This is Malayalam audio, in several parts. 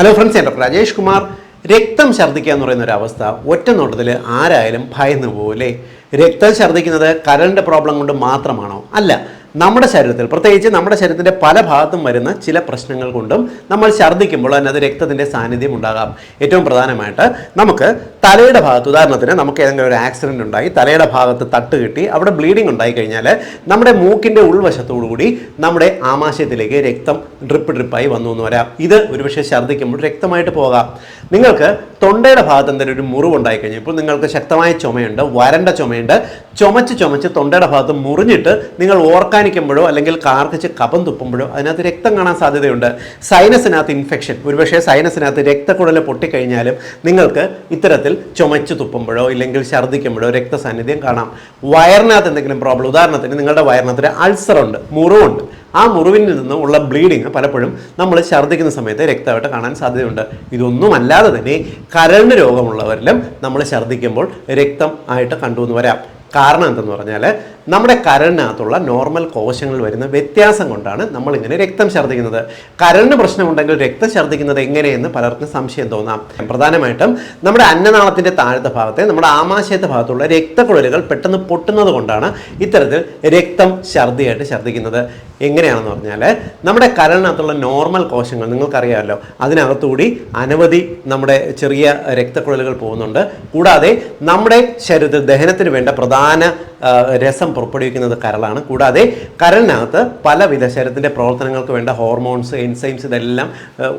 Hello friends doctor Rajesh Kumar. രക്തം ഛർദ്ദിക്കുക എന്ന് പറയുന്ന ഒരു അവസ്ഥ ഒറ്റ നോട്ടത്തിൽ ആരായാലും ഭയന്നു പോകില്ലേ രക്തം ഛർദ്ദിക്കുന്നത് കരളിന്റെ പ്രോബ്ലം കൊണ്ട് മാത്രമാണോ? അല്ല നമ്മുടെ ശരീരത്തിൽ പ്രത്യേകിച്ച് നമ്മുടെ ശരീരത്തിന്റെ പല ഭാഗത്തും വരുന്ന ചില പ്രശ്നങ്ങൾ കൊണ്ടും നമ്മൾ ഛർദ്ദിക്കുമ്പോൾ അതിനകത്ത് രക്തത്തിന്റെ സാന്നിധ്യം ഉണ്ടാകാം. ഏറ്റവും പ്രധാനമായിട്ട് നമുക്ക് തലയുടെ ഭാഗത്ത് ഉദാഹരണത്തിന് നമുക്ക് ഏതെങ്കിലും ഒരു ആക്സിഡന്റ് ഉണ്ടായി തലയുടെ ഭാഗത്ത് തട്ട് കിട്ടി അവിടെ ബ്ലീഡിംഗ് ഉണ്ടായി കഴിഞ്ഞാൽ നമ്മുടെ മൂക്കിന്റെ ഉൾവശത്തോടു കൂടി നമ്മുടെ ആമാശയത്തിലേക്ക് രക്തം ഡ്രിപ്പ് ഡ്രിപ്പായി വന്നു എന്ന് വരാം ഇത് ഒരുപക്ഷെ ഛർദ്ദിക്കുമ്പോൾ രക്തമായിട്ട് പോകാം. നിങ്ങൾക്ക് തൊണ്ടയുടെ ഭാഗത്ത് എന്തെങ്കിലും ഒരു മുറിവ് ഉണ്ടായി കഴിഞ്ഞാൽ ഇപ്പോൾ നിങ്ങൾക്ക് ശക്തമായ ചുമയുണ്ട് വരണ്ട ചുമയുണ്ട്. ചുമച്ച് ചുമച്ച് തൊണ്ടയുടെ ഭാഗത്ത് മുറിഞ്ഞിട്ട് നിങ്ങൾ ഓർക്കാനിക്കുമ്പോഴോ അല്ലെങ്കിൽ കാർക്കിച്ച് കപം തുപ്പുമ്പോഴോ അതിനകത്ത് രക്തം കാണാൻ സാധ്യതയുണ്ട്. സൈനസിനകത്ത് ഇൻഫെക്ഷൻ ഒരുപക്ഷെ സൈനസിനകത്ത് രക്തക്കുഴൽ പൊട്ടിക്കഴിഞ്ഞാലും നിങ്ങൾക്ക് ഇത്തരത്തിൽ ചുമച്ച് തുപ്പുമ്പോഴോ ഇല്ലെങ്കിൽ ഛർദ്ദിക്കുമ്പോഴോ രക്തസാന്നിധ്യം കാണാം. വയറിനകത്ത് എന്തെങ്കിലും പ്രോബ്ലം ഉദാഹരണത്തിന് നിങ്ങളുടെ വയറിനകത്ത് അൾസർ ഉണ്ട് മുറിവുണ്ട്. ആ മുറിവിൽ നിന്ന് ഉള്ള ബ്ലീഡിങ് പലപ്പോഴും നമ്മൾ ഛർദ്ദിക്കുന്ന സമയത്ത് രക്തമായിട്ട് കാണാൻ സാധ്യതയുണ്ട്. ഇതൊന്നും അല്ലാതെ തന്നെ കരളിന് രോഗമുള്ളവരിലും നമ്മൾ ഛർദ്ദിക്കുമ്പോൾ രക്തം ആയിട്ട് കണ്ടുവന്ന് വരാം. കാരണം എന്തെന്ന് പറഞ്ഞാൽ നമ്മുടെ കരളിനകത്തുള്ള നോർമൽ കോശങ്ങളിൽ വരുന്ന വ്യത്യാസം കൊണ്ടാണ് നമ്മളിങ്ങനെ രക്തം ഛർദ്ദിക്കുന്നത്. കരളിന് പ്രശ്നമുണ്ടെങ്കിൽ രക്തം ഛർദ്ദിക്കുന്നത് എങ്ങനെയെന്ന് പലർക്കും സംശയം തോന്നാം. പ്രധാനമായിട്ടും നമ്മുടെ അന്നനാളത്തിന്റെ താഴത്തെ ഭാഗത്തെ നമ്മുടെ ആമാശയത്തെ ഭാഗത്തുള്ള രക്തക്കുഴലുകൾ പെട്ടെന്ന് പൊട്ടുന്നത് കൊണ്ടാണ് ഇത്തരത്തിൽ രക്തം ഛർദ്ദിയായിട്ട് ഛർദ്ദിക്കുന്നത്. എങ്ങനെയാണെന്ന് പറഞ്ഞാൽ നമ്മുടെ കരളിനകത്തുള്ള നോർമൽ കോശങ്ങൾ നിങ്ങൾക്കറിയാമല്ലോ. അതിനകത്തുകൂടി അനവധി നമ്മുടെ ചെറിയ രക്തക്കുഴലുകൾ പോകുന്നുണ്ട്. കൂടാതെ നമ്മുടെ ശരീരത്തിൽ ദഹനത്തിന് വേണ്ട പ്രധാന രസം പുറപ്പെടുവിക്കുന്നത് കരളാണ്. കൂടാതെ കരളിനകത്ത് പലവിധ ശരീരത്തിന്റെ പ്രവർത്തനങ്ങൾക്ക് വേണ്ട ഹോർമോൺസ് എൻസൈംസ് ഇതെല്ലാം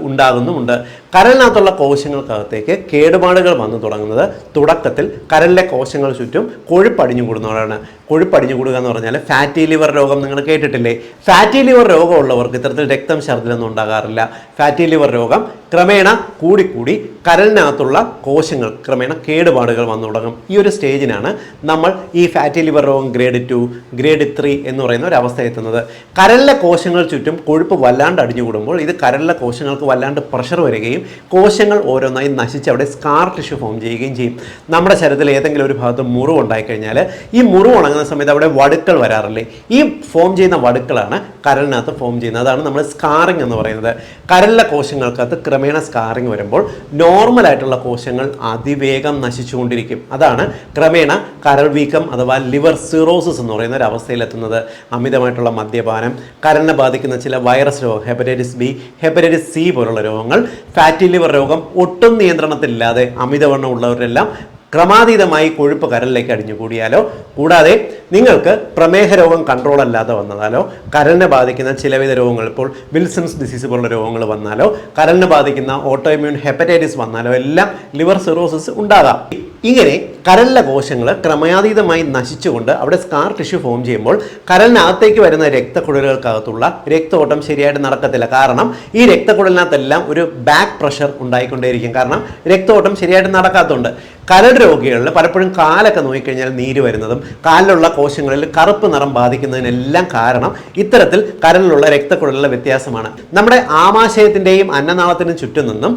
ഉണ്ടാകുന്നുമുണ്ട്. കരളിനകത്തുള്ള കോശങ്ങൾക്കകത്തേക്ക് കേടുപാടുകൾ വന്നു തുടങ്ങുന്നത് തുടക്കത്തിൽ കരളിലെ കോശങ്ങൾ ചുറ്റും കൊഴുപ്പടിഞ്ഞു കൂടുന്നവരാണ് കൊഴുപ്പടിഞ്ഞു കൂടുക എന്ന് പറഞ്ഞാൽ ഫാറ്റി ലിവർ രോഗം നിങ്ങൾ കേട്ടിട്ടില്ലേ? ഫാറ്റി ലിവർ രോഗമുള്ളവർക്ക് ഇത്തരത്തിൽ രക്തം ഛർദ്ദിലൊന്നും ഉണ്ടാകാറില്ല. ഫാറ്റി ലിവർ രോഗം ക്രമേണ കൂടിക്കൂടി കരലിനകത്തുള്ള കോശങ്ങൾ ക്രമേണ കേടുപാടുകൾ വന്നു തുടങ്ങും. ഈ ഒരു സ്റ്റേജിനാണ് നമ്മൾ ഈ ഫാറ്റി ലിവർ രോഗം ഗ്രേഡ് ടു ഗ്രേഡ് ത്രീ എന്ന് പറയുന്ന ഒരു അവസ്ഥ എത്തുന്നത്. കരലിലെ കോശങ്ങൾ ചുറ്റും കൊഴുപ്പ് വല്ലാണ്ട് അടിഞ്ഞുകൂടുമ്പോൾ ഇത് കരലിലെ കോശങ്ങൾക്ക് വല്ലാണ്ട് പ്രഷർ വരികയും കോശങ്ങൾ ഓരോന്നായി നശിച്ച് അവിടെ സ്കാർ ടിഷ്യൂ ഫോം ചെയ്യുകയും ചെയ്യും. നമ്മുടെ ശരീരത്തിൽ ഏതെങ്കിലും ഒരു ഭാഗത്ത് മുറിവ് ഉണ്ടായിക്കഴിഞ്ഞാൽ ഈ മുറിവ് ഉണങ്ങുന്ന സമയത്ത് അവിടെ വടുക്കൾ വരാറില്ലേ? ഈ ഫോം ചെയ്യുന്ന വടുക്കളാണ് കരലിനകത്ത് ഫോം ചെയ്യുന്നത്. അതാണ് നമ്മൾ സ്കാറിങ് എന്ന് പറയുന്നത്. കരലിലെ കോശങ്ങൾക്കകത്ത് ക്രമേണ സ്കാറിങ് വരുമ്പോൾ നോർമൽ ആയിട്ടുള്ള കോശങ്ങൾ അതിവേഗം നശിച്ചുകൊണ്ടിരിക്കും. അതാണ് ക്രമേണ കരൾ വീക്കം അഥവാ ലിവർ സിറോസിസ് എന്ന് പറയുന്ന ഒരു അവസ്ഥയിലെത്തുന്നത്. അമിതമായിട്ടുള്ള മദ്യപാനം കരളിനെ ബാധിക്കുന്ന ചില വൈറസ് രോഗം ഹെപ്പറ്റൈറ്റിസ് ബി ഹെപ്പറ്റൈറ്റിസ് സി പോലുള്ള രോഗങ്ങൾ ഫാറ്റി ലിവർ രോഗം ഒട്ടും നിയന്ത്രണത്തിലില്ലാതെ അമിതവണ്ണം ഉള്ളവരെല്ലാം ക്രമാതീതമായി കൊഴുപ്പ് കരളിലേക്ക് അടിഞ്ഞുകൂടിയാലോ കൂടാതെ നിങ്ങൾക്ക് പ്രമേഹ രോഗം കൺട്രോൾ അല്ലാതെ വന്നതാലോ? കരളിനെ ബാധിക്കുന്ന ചിലവിധ രോഗങ്ങൾ ഇപ്പോൾ വിൽസൺസ് ഡിസീസ് പോലുള്ള രോഗങ്ങൾ വന്നാലോ? കരളിനെ ബാധിക്കുന്ന ഓട്ടോഇമ്യൂൺ ഹെപ്പറ്റൈറ്റിസ് വന്നാലോ? എല്ലാം ലിവർ സിറോസിസ് ഉണ്ടാകാം. ഇങ്ങനെ കരലിലെ കോശങ്ങൾ ക്രമാതീതമായി നശിച്ചുകൊണ്ട് അവിടെ സ്കാർ ടിഷ്യൂ ഫോം ചെയ്യുമ്പോൾ കരലിനകത്തേക്ക് വരുന്ന രക്തക്കുഴലുകൾക്കകത്തുള്ള രക്തോട്ടം ശരിയായിട്ട് നടക്കത്തില്ല. കാരണം ഈ രക്തക്കുഴലിനകത്തെല്ലാം ഒരു ബാക്ക് പ്രഷർ ഉണ്ടായിക്കൊണ്ടേയിരിക്കും. കാരണം രക്തോട്ടം ശരിയായിട്ട് നടക്കാത്തതുകൊണ്ട് കരൾ രോഗികളിൽ പലപ്പോഴും കാലൊക്കെ നോക്കിക്കഴിഞ്ഞാൽ നീര് വരുന്നതും കാലിലുള്ള കോശങ്ങളിൽ കറുപ്പ് നിറം ബാധിക്കുന്നതിനെല്ലാം കാരണം ഇത്തരത്തിൽ കരളിലുള്ള രക്തക്കുഴലിലെ വ്യത്യാസമാണ്. നമ്മുടെ ആമാശയത്തിന്റെയും അന്നനാളത്തിനും ചുറ്റും നിന്നും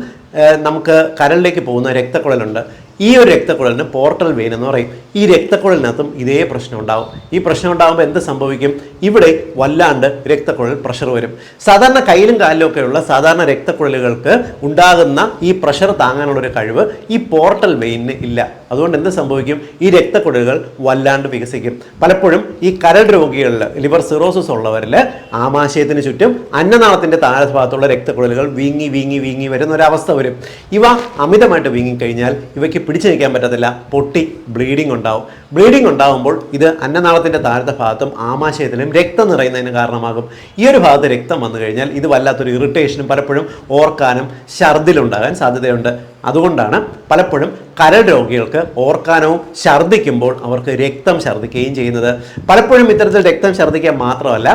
നമുക്ക് കരളിലേക്ക് പോകുന്ന രക്തക്കുഴലുണ്ട്. ഈ ഒരു രക്തക്കുഴലിന് പോർട്ടൽ വെയിൻ എന്ന് പറയും. ഈ രക്തക്കുഴലിനകത്തും ഇതേ പ്രശ്നം ഉണ്ടാവും. ഈ പ്രശ്നം ഉണ്ടാകുമ്പോൾ എന്ത് സംഭവിക്കും? ഇവിടെ വല്ലാണ്ട് രക്തക്കുഴൽ പ്രഷർ വരും. സാധാരണ കയ്യിലും കാലിലും ഒക്കെയുള്ള സാധാരണ രക്തക്കുഴലുകൾക്ക് ഉണ്ടാകുന്ന ഈ പ്രഷർ താങ്ങാനുള്ള ഒരു കഴിവ് ഈ പോർട്ടൽ വെയിനിന് ഇല്ല. അതുകൊണ്ട് എന്ത് സംഭവിക്കും? ഈ രക്തക്കുഴലുകൾ വല്ലാണ്ട് വികസിക്കും. പലപ്പോഴും ഈ കരൾ രോഗികളിൽ ലിവർ സിറോസിസ് ഉള്ളവരിൽ ആമാശയത്തിന് ചുറ്റും അന്നനാളത്തിന്റെ താഴെ ഭാഗത്തുള്ള രക്തക്കുഴലുകൾ വീങ്ങി വീങ്ങി വീങ്ങി വരുന്ന ഒരു അവസ്ഥ വരും. ഇവ അമിതമായിട്ട് വീങ്ങിക്കഴിഞ്ഞാൽ ഇവയ്ക്ക് പിടിച്ചു നിൽക്കാൻ പറ്റത്തില്ല. പൊട്ടി ബ്ലീഡിംഗ് ഉണ്ടാവും. ബ്ലീഡിംഗ് ഉണ്ടാകുമ്പോൾ ഇത് അന്നനാളത്തിന്റെ താഴത്തെ ഭാഗത്തും ആമാശയത്തിലും രക്തം നിറയുന്നതിന് കാരണമാകും. ഈ ഒരു ഭാഗത്ത് രക്തം വന്നു കഴിഞ്ഞാൽ ഇത് വല്ലാത്തൊരു ഇറിറ്റേഷനും പലപ്പോഴും ഓർക്കാനും ഛർദിലുണ്ടാകാൻ സാധ്യതയുണ്ട്. അതുകൊണ്ടാണ് പലപ്പോഴും കരൾ രോഗികൾക്ക് ഓർക്കാനോ ഛർദ്ദിക്കുമ്പോൾ അവർക്ക് രക്തം ഛർദ്ദിക്കുകയും ചെയ്യുന്നത്. പലപ്പോഴും ഇത്തരത്തിൽ രക്തം ഛർദ്ദിക്കാൻ മാത്രമല്ല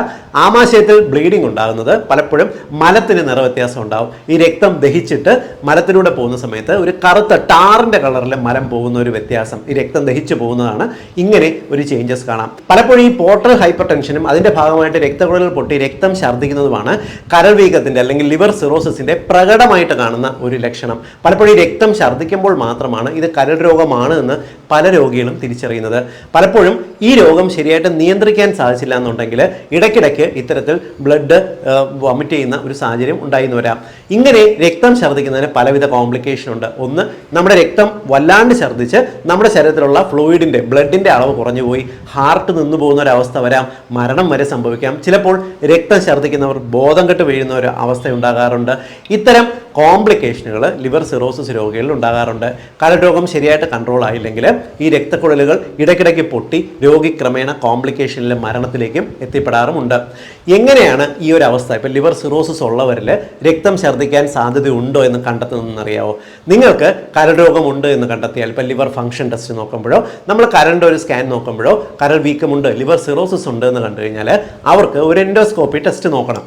ആമാശയത്തിൽ ബ്ലീഡിംഗ് ഉണ്ടാകുന്നത് പലപ്പോഴും മലത്തിന് നിറവ്യത്യാസം ഉണ്ടാവും. ഈ രക്തം ദഹിച്ചിട്ട് മലത്തിലൂടെ പോകുന്ന സമയത്ത് ഒരു കറുത്ത ടാറിന്റെ കളറിൽ മലം പോകുന്ന ഒരു വ്യത്യാസം ഈ രക്തം ദഹിച്ചു പോകുന്നതാണ്. ഇങ്ങനെ ഒരു ചേഞ്ചസ് കാണാം. പലപ്പോഴും ഈ പോർട്ടൽ ഹൈപ്പർ ടെൻഷനും അതിന്റെ ഭാഗമായിട്ട് രക്തക്കുഴലുകൾ പൊട്ടി രക്തം ഛർദ്ദിക്കുന്നതുമാണ് കരൾ വീക്കത്തിന്റെ അല്ലെങ്കിൽ ലിവർ സിറോസിസിന്റെ പ്രകടമായിട്ട് കാണുന്ന ഒരു ലക്ഷണം. പലപ്പോഴും രക്തം ഛർദ്ദിക്കുമ്പോൾ മാത്രമാണ് ഇത് കരൾ രോഗമാണ് എന്ന് പല രോഗികളും തിരിച്ചറിയുന്നത്. പലപ്പോഴും ഈ രോഗം ശരിയായിട്ട് നിയന്ത്രിക്കാൻ സാധിച്ചില്ല എന്നുണ്ടെങ്കിൽ ഇടയ്ക്കിടയ്ക്ക് ഇത്തരത്തിൽ ബ്ലഡ് വൊമിറ്റ് ചെയ്യുന്ന ഒരു സാഹചര്യം ഉണ്ടായിരുന്നു വരാം. ഇങ്ങനെ രക്തം ഛർദ്ദിക്കുന്നതിന് പലവിധ കോംപ്ലിക്കേഷൻ ഉണ്ട്. ഒന്ന് നമ്മുടെ രക്തം വല്ലാണ്ട് ഛർദ്ദിച്ച് നമ്മുടെ ശരീരത്തിലുള്ള ഫ്ലൂയിഡിന്റെ ബ്ലഡിന്റെ അളവ് കുറഞ്ഞു പോയി ഹാർട്ട് നിന്നു പോകുന്ന ഒരു അവസ്ഥ വരാം. മരണം വരെ സംഭവിക്കാം. ചിലപ്പോൾ രക്തം ഛർദ്ദിക്കുന്നവർ ബോധം കെട്ട് വീഴുന്ന ഒരു അവസ്ഥ ഉണ്ടാകാറുണ്ട്. ഇത്തരം കോംപ്ലിക്കേഷനുകൾ ലിവർ സിറോസിസ് രോഗികളിൽ ഉണ്ടാകാറുണ്ട്. കരരോഗം ശരിയായിട്ട് കൺട്രോൾ ആയില്ലെങ്കിൽ ഈ രക്തക്കുഴലുകൾ ഇടയ്ക്കിടയ്ക്ക് പൊട്ടി രോഗി ക്രമേണ കോംപ്ലിക്കേഷനിലെ മരണത്തിലേക്കും എത്തിപ്പെടാറുമുണ്ട്. എങ്ങനെയാണ് ഈ ഒരു അവസ്ഥ? ഇപ്പോൾ ലിവർ സിറോസിസ് ഉള്ളവരിൽ രക്തം ഛർദ്ദിക്കാൻ സാധ്യതയുണ്ടോ എന്ന് കണ്ടെത്തുന്നതെന്ന് അറിയാവോ നിങ്ങൾക്ക് കരരോഗമുണ്ട് എന്ന് കണ്ടെത്തിയാൽ ഇപ്പോൾ ലിവർ ഫംഗ്ഷൻ ടെസ്റ്റ് നോക്കുമ്പോഴോ നമ്മൾ കരണ്ട് ഒരു സ്കാൻ നോക്കുമ്പോഴോ കരൾ വീക്കമുണ്ട് ലിവർ സിറോസിസ് ഉണ്ട് എന്ന് കണ്ടു കഴിഞ്ഞാൽ അവർക്ക് ഒരു എൻഡോസ്കോപ്പി ടെസ്റ്റ് നോക്കണം.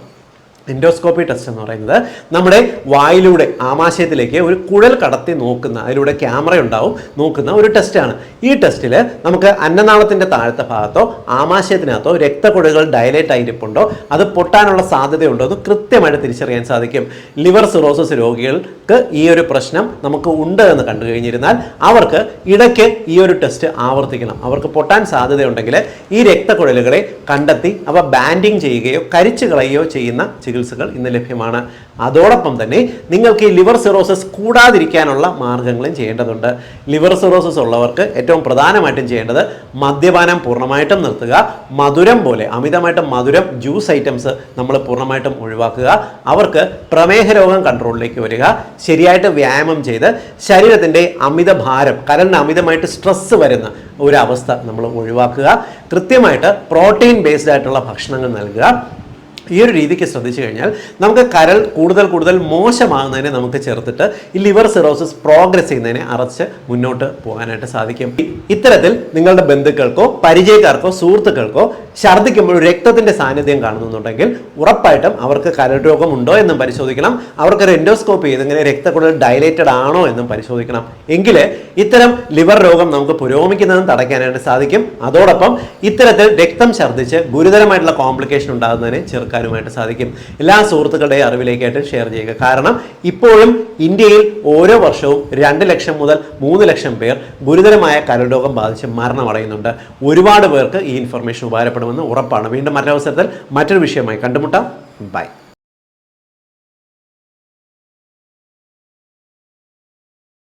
എൻഡോസ്കോപ്പി ടെസ്റ്റ് എന്ന് പറയുന്നത് നമ്മുടെ വായിലൂടെ ആമാശയത്തിലേക്ക് ഒരു കുഴൽ കടത്തി നോക്കുന്ന അതിലൂടെ ക്യാമറ ഉണ്ടാവും നോക്കുന്ന ഒരു ടെസ്റ്റാണ് ഈ ടെസ്റ്റിൽ നമുക്ക് അന്നനാളത്തിന്റെ താഴത്തെ ഭാഗത്തോ ആമാശയത്തിനകത്തോ രക്തക്കുഴലുകൾ ഡയലേറ്റ് ആയിരിപ്പുണ്ടോ അത് പൊട്ടാനുള്ള സാധ്യതയുണ്ടോ എന്ന് കൃത്യമായിട്ട് തിരിച്ചറിയാൻ സാധിക്കും. ലിവർ സിറോസിസ് രോഗികൾക്ക് ഈ ഒരു പ്രശ്നം നമുക്ക് ഉണ്ട് എന്ന് കണ്ടു കഴിഞ്ഞിരുന്നാൽ അവർക്ക് ഇടയ്ക്ക് ഈ ഒരു ടെസ്റ്റ് ആവർത്തിക്കണം. അവർക്ക് പൊട്ടാൻ സാധ്യതയുണ്ടെങ്കിൽ ഈ രക്തക്കുഴലുകളെ കണ്ടെത്തി അവ ബാൻഡിങ് ചെയ്യുകയോ കരിച്ചു കളയുകയോ ചെയ്യുന്ന ചികിത്സകൾ ഇന്ന് ലഭ്യമാണ്. അതോടൊപ്പം തന്നെ നിങ്ങൾക്ക് ഈ ലിവർ സിറോസിസ് കൂടാതിരിക്കാനുള്ള മാർഗങ്ങളും ചെയ്യേണ്ടതുണ്ട്. ലിവർ സിറോസിസ് ഉള്ളവർക്ക് ഏറ്റവും പ്രധാനമായിട്ടും ചെയ്യേണ്ടത് മദ്യപാനം പൂർണമായിട്ടും നിർത്തുക. മധുരം പോലെ അമിതമായിട്ട് മധുരം ജ്യൂസ് ഐറ്റംസ് നമ്മൾ പൂർണമായിട്ടും ഒഴിവാക്കുക. അവർക്ക് പ്രമേഹ രോഗം കൺട്രോളിലേക്ക് വരിക. ശരിയായിട്ട് വ്യായാമം ചെയ്ത് ശരീരത്തിന്റെ അമിത ഭാരം കരണ്ട് അമിതമായിട്ട് സ്ട്രെസ്സ് വരുന്ന ഒരു അവസ്ഥ നമ്മൾ ഒഴിവാക്കുക. കൃത്യമായിട്ട് പ്രോട്ടീൻ ബേസ്ഡ് ആയിട്ടുള്ള ഭക്ഷണങ്ങൾ നൽകുക. ഈ ഒരു രീതിക്ക് ശ്രദ്ധിച്ചു കഴിഞ്ഞാൽ നമുക്ക് കരൾ കൂടുതൽ കൂടുതൽ മോശമാകുന്നതിനെ നമുക്ക് ചേർത്തിട്ട് ഈ ലിവർ സിറോസിസ് പ്രോഗ്രസ് ചെയ്യുന്നതിനെ അറച്ച് മുന്നോട്ട് പോകാനായിട്ട് സാധിക്കും. ഇത്തരത്തിൽ നിങ്ങളുടെ ബന്ധുക്കൾക്കോ പരിചയക്കാർക്കോ സുഹൃത്തുക്കൾക്കോ ഛർദ്ദിക്കുമ്പോൾ രക്തത്തിന്റെ സാന്നിധ്യം കാണുന്നുണ്ടെങ്കിൽ ഉറപ്പായിട്ടും അവർക്ക് കരൾ രോഗം ഉണ്ടോ എന്നും പരിശോധിക്കണം. അവർക്ക് ഒരു എൻഡോസ്കോപ്പ് ചെയ്ത് ഇങ്ങനെ രക്തക്കുഴൽ ഡയലേറ്റഡ് ആണോ എന്നും പരിശോധിക്കണം. എങ്കിൽ ഇത്തരം ലിവർ രോഗം നമുക്ക് പുരോഗമിക്കുന്നതും തടയ്ക്കാനായിട്ട് സാധിക്കും. അതോടൊപ്പം ഇത്തരത്തിൽ രക്തം ഛർദ്ദിച്ച് ഗുരുതരമായിട്ടുള്ള കോംപ്ലിക്കേഷൻ ഉണ്ടാകുന്നതിനെ ചെറുക്കാനുമായിട്ട് സാധിക്കും. എല്ലാ സുഹൃത്തുക്കളുടെയും അറിവിലേക്കായിട്ട് ഷെയർ ചെയ്യുക. കാരണം ഇപ്പോഴും ഇന്ത്യയിൽ ഓരോ വർഷവും രണ്ട് ലക്ഷം മുതൽ മൂന്ന് ലക്ഷം പേർ ഗുരുതരമായ കരൾ രോഗം ബാധിച്ച് മരണമടയുന്നുണ്ട്. ഒരുപാട് പേർക്ക് ഈ ഇൻഫർമേഷൻ ഉപകാരപ്പെടുമെന്ന് ഉറപ്പാണ്. വീണ്ടും മറ്റൊരവസരത്തിൽ മറ്റൊരു വിഷയമായി കണ്ടുമുട്ടാം. ബൈ